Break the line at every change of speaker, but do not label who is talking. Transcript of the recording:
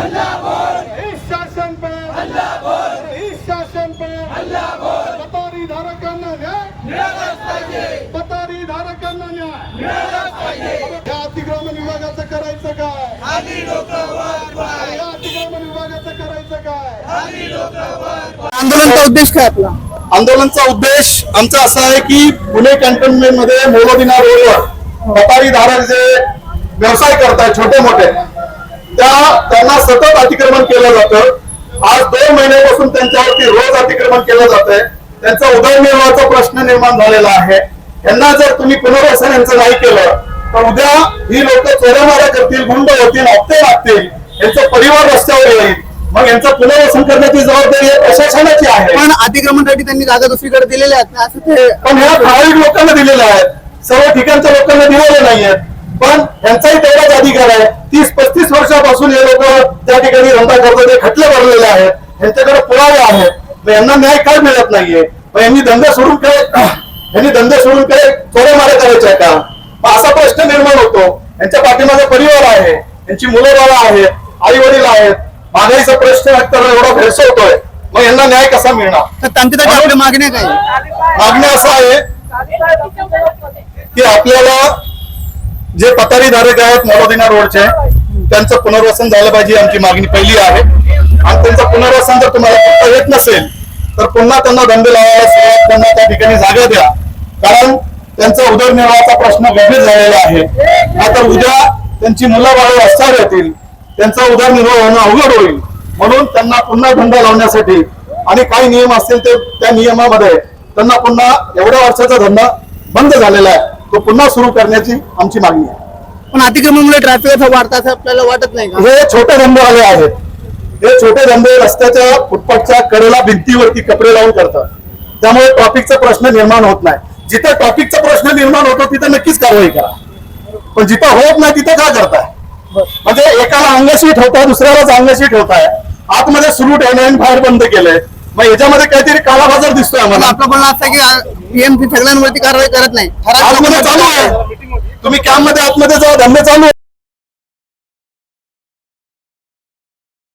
इस शासन पे. इस शासन पे. पतारी धारकांना न्याय. पतारी धारकांना न्याय. या अतिक्रमण विभागाचं करायचं काय? या अतिक्रमण विभागाचं करायचं काय?
आंदोलनचा उद्देश काय आपला?
आंदोलनचा उद्देश आमचा असा आहे की पुणे कॅन्टोन्मेंटमध्ये मोलोदिना रोडवर व्यापारी धारक जे व्यवसाय करतायत छोटे मोठे त्या त्यांना सतत अतिक्रमण केलं जातं. आज दोन महिन्यापासून त्यांच्यावरती रोज अतिक्रमण केलं जात आहे त्यांचा उदरनिर्वाहाचा प्रश्न निर्माण झालेला आहे. यांना जर तुम्ही पुनर्वसन यांचं नाही केलं तर उद्या ही लोक चोऱ्यामाऱ्या करतील गुंड होतील हप्ते लागतील यांचा परिवार रस्त्यावर येईल. मग यांचं पुनर्वसन करण्याची जबाबदारी प्रशासनाची आहे.
पण अतिक्रमणासाठी त्यांनी जागा दुसरीकडे दिलेल्या आहेत. ना, असं ते
पण ह्या ठराविक लोकांना दिलेल्या आहेत. सर्व ठिकाणच्या लोकांना दिलेले नाहीयेत. पण यांचाही तेवढाच अधिकार आहे. तीस पस्तीस वर्षापासून हे लोक त्या ठिकाणी धंदा करतात ते खटले भरलेले आहेत. यांच्याकडे पुरावे आहेत. मग यांना न्याय काय मिळत नाहीये? मग यांनी धंदे सोडून काय यांनी धंदे सोडून काय चोऱ्या मारे करायचे आहे का? मग असा प्रश्न निर्माण होतो. यांच्या पाठीमागे परिवार आहे. यांची मुलं बाळा आहेत. आई वडील आहेत. महागाईचा प्रश्न तर एवढा भेडसवतोय. मग यांना न्याय कसा मिळणार?
मागण्या काय?
मागणी असं आहे की आपल्याला जे पतारी धारक आहेत मोलोदिना रोडचे त्यांचं पुनर्वसन झालं पाहिजे आमची मागणी पहिली आहे. आणि त्यांचं पुनर्वसन जर तुम्हाला करता येत नसेल तर पुन्हा त्यांना धंदे लावायला त्यांना त्या ठिकाणी जागा द्या. कारण त्यांचा उदरनिर्वाहाचा प्रश्न गंभीर झालेला आहे. आता उद्या त्यांची मुलं बाळ रस्त्यावर येतील त्यांचा उदरनिर्वाह होणं अवघड होईल. म्हणून त्यांना पुन्हा धंदा लावण्यासाठी आणि काही नियम असतील ते त्या नियमामध्ये त्यांना पुन्हा एवढ्या वर्षाचा धंदा बंद झालेला आहे. तो पुन्हा सुरू करण्याची आमची मागणी आहे.
पण अतिक्रमणामुळे ट्रॅफिक असं वाढतं असं आपल्याला वाटत नाही का?
हे छोटे धंदे आले आहेत. हे छोटे धंदे रस्त्याच्या फुटपाथच्या कडेला भिंतीवरती कपडे लावून करतात. त्यामुळे ट्रॉफिकचा प्रश्न निर्माण होत नाही. जिथे ट्रॉफिकचा प्रश्न निर्माण होतो तिथे नक्कीच कारवाई करा. पण जिथं होत नाही तिथे काय करताय? म्हणजे एकाला अंगशी ठेवताय दुसऱ्यालाच अंगशी ठेवताय आतमध्ये सुरू ठेवणे आणि बाहेर बंद केलंय मग याच्यामध्ये काहीतरी काळाबाजार दिसतोय आम्हाला.
आपलं पण असं आहे की पीएमसी सगळ्यांवरती कारवाई करत नाही.
आतमध्ये चालू आहे. तुम्ही कॅम्पमध्ये आतमध्ये जा धंदे चालू आहे.